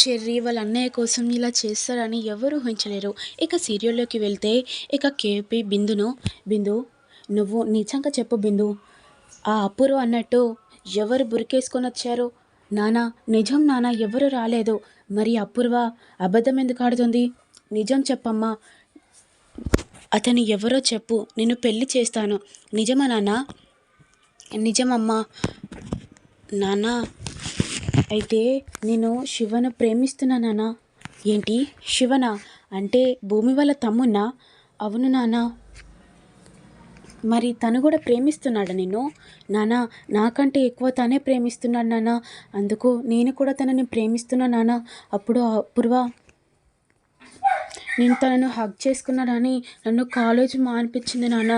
Cherry వాళ్ళ అన్నయ్య కోసం ఇలా చేస్తారని ఎవరు ఊహించలేరు. ఇక సీరియల్లోకి వెళ్తే ఇక కేపీ బిందును బిందు నువ్వు నిజంగా చెప్పు బిందు. ఆ అప్పురు అన్నట్టు ఎవరు బురికేసుకొని వచ్చారు? నానా నిజం నానా ఎవరు రాలేదు. మరి అపూర్వ అబద్ధం ఎందుకు ఆడుతుంది? నిజం చెప్పమ్మా. అతను ఎవరో చెప్పు. నేను పెళ్ళి చేస్తాను. నిజమా నాన్న? నిజమమ్మా. నానా అయితే నేను శివను ప్రేమిస్తున్నా నాన్న. ఏంటి? శివన? అంటే భూమి వాళ్ళ తమ్మున్నా? అవును నాన్న. మరి తను కూడా ప్రేమిస్తున్నాడు నిన్ను? నాన్న నాకంటే ఎక్కువ తనే ప్రేమిస్తున్నాడు నాన్న. అందుకు నేను కూడా తనని ప్రేమిస్తున్నా నాన్న. అప్పుడు అపూర్వ. నేను తనను హగ్ చేసుకున్నానని నన్ను కాలేజ్ మానిపించింది నాన్న.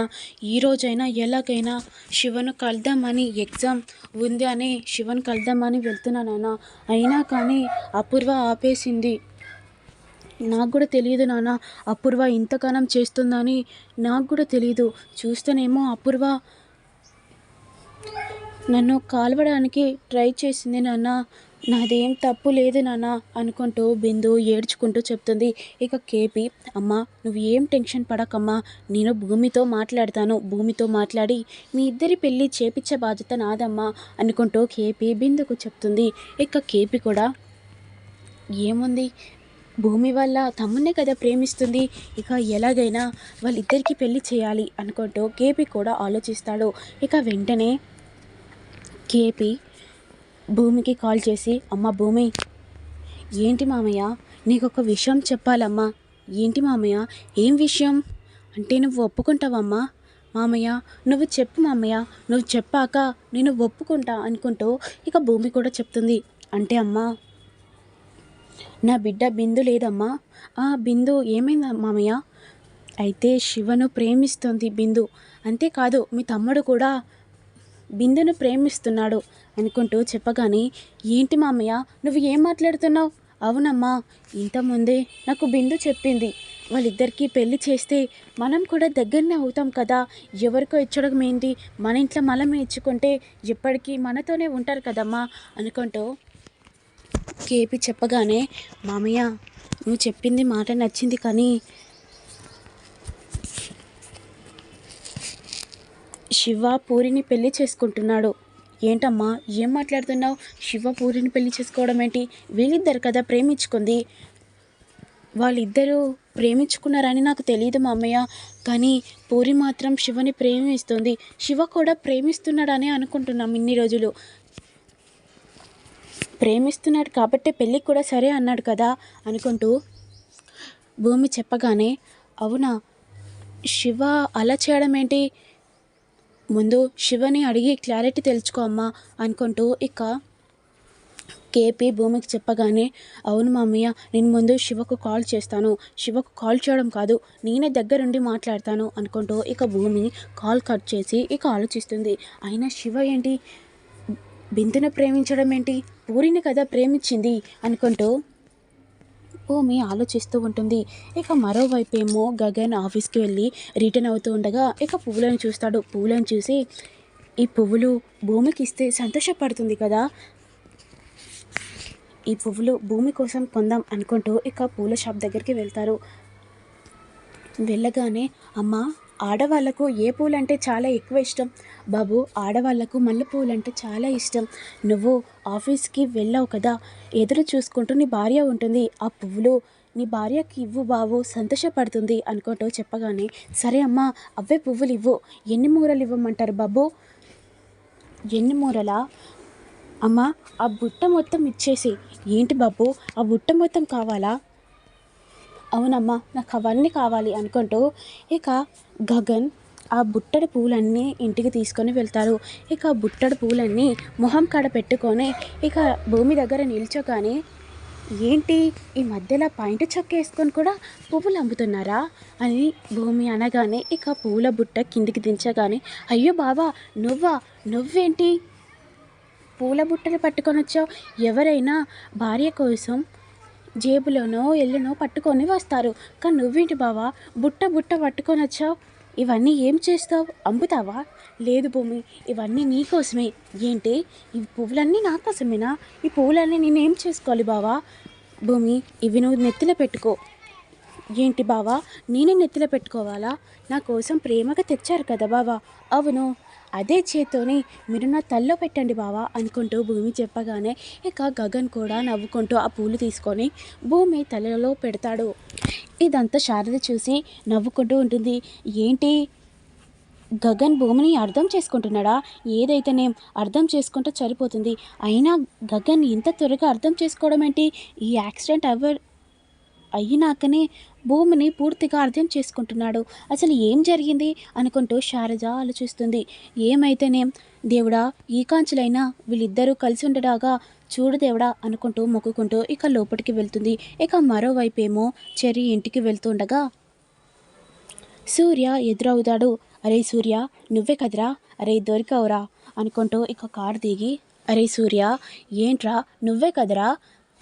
ఈ రోజైనా ఎలాగైనా శివను కలుద్దామని ఎగ్జామ్ ఉంది అని శివను కలుద్దామని వెళ్తున్నా నాన్న. అయినా కానీ అపూర్వ ఆపేసింది. నాకు కూడా తెలియదు నాన్న అపూర్వ ఇంతగానం చేస్తుందని నాకు కూడా తెలియదు. చూస్తేనేమో అపూర్వ నన్ను కాల్వడానికి ట్రై చేసింది నాన్న. నాదేం తప్పు లేదు నాన్న అనుకుంటూ బిందు ఏడ్చుకుంటూ చెప్తుంది. ఇక కేపీ అమ్మ నువ్వు ఏం టెన్షన్ పడకమ్మా నేను భూమితో మాట్లాడతాను భూమితో మాట్లాడి మీ ఇద్దరి పెళ్ళి చేపించే బాధ్యత నాదమ్మా అనుకుంటూ కేపీ బిందుకు చెప్తుంది. ఇక కేపీ కూడా ఏముంది? భూమి వల్ల తమ్మున్నే కదా ప్రేమిస్తుంది. ఇక ఎలాగైనా వాళ్ళిద్దరికీ పెళ్ళి చేయాలి అనుకుంటూ కేపీ కూడా ఆలోచిస్తాడు. ఇక వెంటనే కేపీ భూమికి కాల్ చేసి అమ్మ భూమి ఏంటి మామయ్య? నీకు ఒక విషయం చెప్పాలమ్మా. ఏంటి మామయ్య? ఏం విషయం? అంటే నువ్వు ఒప్పుకుంటావమ్మా. మామయ్య నువ్వు చెప్పు మామయ్య. నువ్వు చెప్పాక నేను ఒప్పుకుంటా అనుకుంటూ ఇక భూమి కూడా చెప్తుంది. అంటే అమ్మా నా బిడ్డ బిందు లేదమ్మా. ఆ బిందు ఏమైంది మామయ్య? అయితే శివను ప్రేమిస్తుంది బిందు. అంతేకాదు మీ తమ్ముడు కూడా బిందును ప్రేమిస్తున్నాడు అనుకుంటూ చెప్పగానే ఏంటి మామయ్య నువ్వు ఏం మాట్లాడుతున్నావు? అవునమ్మా ఇంతకుముందే నాకు బిందు చెప్పింది. వాళ్ళిద్దరికీ పెళ్ళి చేస్తే మనం కూడా దగ్గరనే అవుతాం కదా. ఎవరికో ఇచ్చడం ఏంటి? మన ఇంట్లో మనమే ఇచ్చుకుంటే ఎప్పటికీ మనతోనే ఉంటారు కదమ్మా అనుకుంటూ కేపీ చెప్పగానే మామయ్య నువ్వు చెప్పింది మాట నచ్చింది కానీ శివ పూరిని పెళ్ళి చేసుకుంటున్నాడు. ఏంటమ్మా ఏం మాట్లాడుతున్నావు? శివ పూరిని పెళ్ళి చేసుకోవడం ఏంటి? వీళ్ళిద్దరు కదా ప్రేమించుకుంది. వాళ్ళిద్దరూ ప్రేమించుకున్నారని నాకు తెలియదు మామయ్య. కానీ పూరి మాత్రం శివని ప్రేమిస్తుంది. శివ కూడా ప్రేమిస్తున్నాడని అనుకుంటున్నాం ఇన్ని రోజులు. ప్రేమిస్తున్నాడు కాబట్టి పెళ్ళికి కూడా సరే అన్నాడు కదా అనుకుంటూ భూమి చెప్పగానే అవునా? శివ అలా చేయడం ఏంటి? ముందు శివని అడిగి క్లారిటీ తెలుసుకో అమ్మా అనుకుంటూ ఇక కేపీ భూమికి చెప్పగానే అవును మామయ్య నేను ముందు శివకు కాల్ చేస్తాను. శివకు కాల్ చేయడం కాదు నేనే దగ్గరుండి మాట్లాడతాను అనుకుంటూ ఇక భూమి కాల్ కట్ చేసి ఇక ఆలోచిస్తుంది. అయినా శివ ఏంటి? బిందును ప్రేమించడం ఏంటి? పూరిని కదా ప్రేమించింది అనుకుంటూ భూమి ఆలోచిస్తూ ఉంటుంది. ఇక మరోవైపు ఏమో గగన్ ఆఫీస్కి వెళ్ళి రిటర్న్ అవుతూ ఉండగా ఇక పువ్వులను చూస్తాడు. పువ్వులను చూసి ఈ పువ్వులు భూమికి ఇస్తే సంతోషపడుతుంది కదా? ఈ పువ్వులు భూమి కోసం కొందాం అనుకుంటూ ఇక పూల షాప్ దగ్గరికి వెళ్తారు. వెళ్ళగానే అమ్మ ఆడవాళ్ళకు ఏ పూలంటే చాలా ఎక్కువ ఇష్టం. బాబు ఆడవాళ్ళకు మల్లె పూలంటే చాలా ఇష్టం. నువ్వు ఆఫీస్కి వెళ్ళావు కదా ఎదురు చూసుకుంటూ నీ భార్య ఉంటుంది. ఆ పువ్వులు నీ భార్యకి ఇవ్వు బాబు సంతోషపడుతుంది అనుకుంటూ చెప్పగానే సరే అమ్మా అవే పువ్వులు ఇవ్వు. ఎన్ని మూరలు ఇవ్వమంటారు బాబు? ఎన్ని మూరలా? అమ్మా ఆ బుట్ట మొత్తం ఇచ్చేసి ఏంటి బాబు ఆ బుట్ట మొత్తం కావాలా? అవునమ్మా నాకు అవన్నీ కావాలి అనుకుంటూ ఇక గగన్ ఆ బుట్టడి పూలన్నీ ఇంటికి తీసుకొని వెళ్తారు. ఇక బుట్టడి పూలన్నీ మొహం కాడ పెట్టుకొని ఇక భూమి దగ్గర నిల్చోగానే ఏంటి ఈ మధ్యలో పాయింట్ చొక్క వేసుకొని కూడా పువ్వులు అమ్ముతున్నారా అని భూమి అనగానే ఇక పూల బుట్ట కిందికి దించగానే అయ్యో బావా నువ్వా నువ్వేంటి? పూల బుట్టలు పట్టుకొని వచ్చావు? ఎవరైనా భార్య కోసం జేబులోనో ఎల్లునో పట్టుకొని వస్తారు. కానీ నువ్వేంటి బావా? బుట్ట బుట్ట పట్టుకొని వచ్చావు? ఇవన్నీ ఏం చేస్తావు? అమ్ముతావా? లేదు భూమి ఇవన్నీ నీకోసమే ఏంటి? ఈ పువ్వులన్నీ నా కోసమేనా? ఈ పువ్వులన్నీ నేనేం చేసుకోవాలి బావా? భూమి ఇవి నువ్వు నెత్తిలో పెట్టుకో. ఏంటి బావా? నేనే నెత్తిలో పెట్టుకోవాలా? నా కోసం ప్రేమగా తెచ్చారు కదా బావా? అవును. అదే చేత్తోని మీరు నా తల్లో పెట్టండి బావా అనుకుంటూ భూమి చెప్పగానే ఇక గగన్ కూడా నవ్వుకుంటూ ఆ పూలు తీసుకొని భూమి తలలో పెడతాడు. ఇదంతా శారద చూసి నవ్వుకుంటూ ఉంటుంది. ఏంటి? గగన్ భూమిని అర్థం చేసుకుంటున్నాడా? ఏదైతేనేం అర్థం చేసుకుంటే సరిపోతుంది. అయినా గగన్ ఇంత త్వరగా అర్థం చేసుకోవడం ఏంటి? ఈ యాక్సిడెంట్ ఎవరు అయినాకనే భూమిని పూర్తిగా అర్థం చేసుకుంటున్నాడు. అసలు ఏం జరిగింది? అనుకుంటూ శారద ఆలోచిస్తుంది. ఏమైతేనేం? దేవుడా ఈ కాంచులైనా వీళ్ళిద్దరూ కలిసి ఉండడాగా చూడు దేవుడా అనుకుంటూ మొక్కుకుంటూ ఇక లోపలికి వెళ్తుంది. ఇక మరోవైపేమో చెర్రి ఇంటికి వెళ్తుండగా సూర్య ఎదురవుతాడు. అరే సూర్య నువ్వే కదరా? అరే దొరికావురా? అనుకుంటూ ఇక కారు దిగి అరే సూర్య ఏంట్రా? నువ్వే కదరా?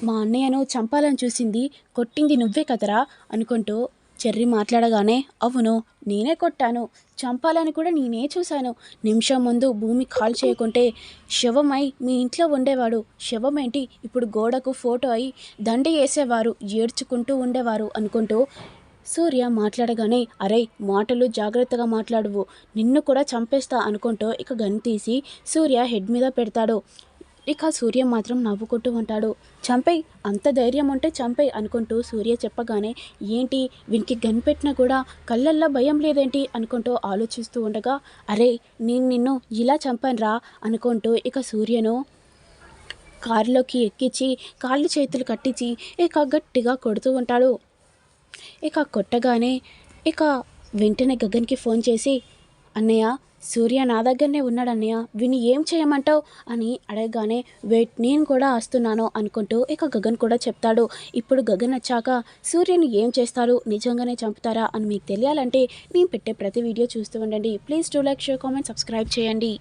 మా అన్నయ్యను చంపాలని చూసింది. కొట్టింది నువ్వే కదరా అనుకుంటూ చెర్రి మాట్లాడగానే అవును నేనే కొట్టాను. చంపాలని కూడా నేనే చూశాను. నిమిషం ముందు భూమి కాల్ చేయకుంటే శవమై మీ ఇంట్లో ఉండేవాడు. శవం ఏంటి ఇప్పుడు గోడకు ఫోటో అయి దండ వేసేవారు. ఏడ్చుకుంటూ ఉండేవారు అనుకుంటూ సూర్య మాట్లాడగానే అరే మాటలు జాగ్రత్తగా మాట్లాడువు. నిన్ను కూడా చంపేస్తా అనుకుంటూ ఇక గన్ తీసి సూర్య హెడ్ మీద పెడతాడు. ఇక సూర్య మాత్రం నవ్వుకుంటూ ఉంటాడు. చంపై అంత ధైర్యం ఉంటే చంపై అనుకుంటూ సూర్య చెప్పగానే ఏంటి? వీనికి గన్ పెట్టినా కూడా కళ్ళల్లో భయం లేదేంటి? అనుకుంటూ ఆలోచిస్తూ ఉండగా అరే నేను నిన్ను ఇలా చంపనురా? అనుకుంటూ ఇక సూర్యను కారులోకి ఎక్కించి కాళ్ళు చేతులు కట్టించి ఇక గట్టిగా కొడుతూ ఉంటాడు. ఇక కొట్టగానే ఇక వెంటనే గగన్కి ఫోన్ చేసి అన్నయ్య సూర్య నా దగ్గరనే ఉన్నాడన్నయ్య విని ఏం చేయమంటావు? అని అడగగానే వెయిట్ నేను కూడా వస్తున్నాను అనుకుంటూ ఇక గగన్ కూడా చెప్తాడు. ఇప్పుడు గగన్ వచ్చాక సూర్యని ఏం చేస్తారు? నిజంగానే చంపుతారా? అని మీకు తెలియాలంటే నేను పెట్టే ప్రతి వీడియో చూస్తూ ఉండండి. Please do like share comment subscribe చేయండి.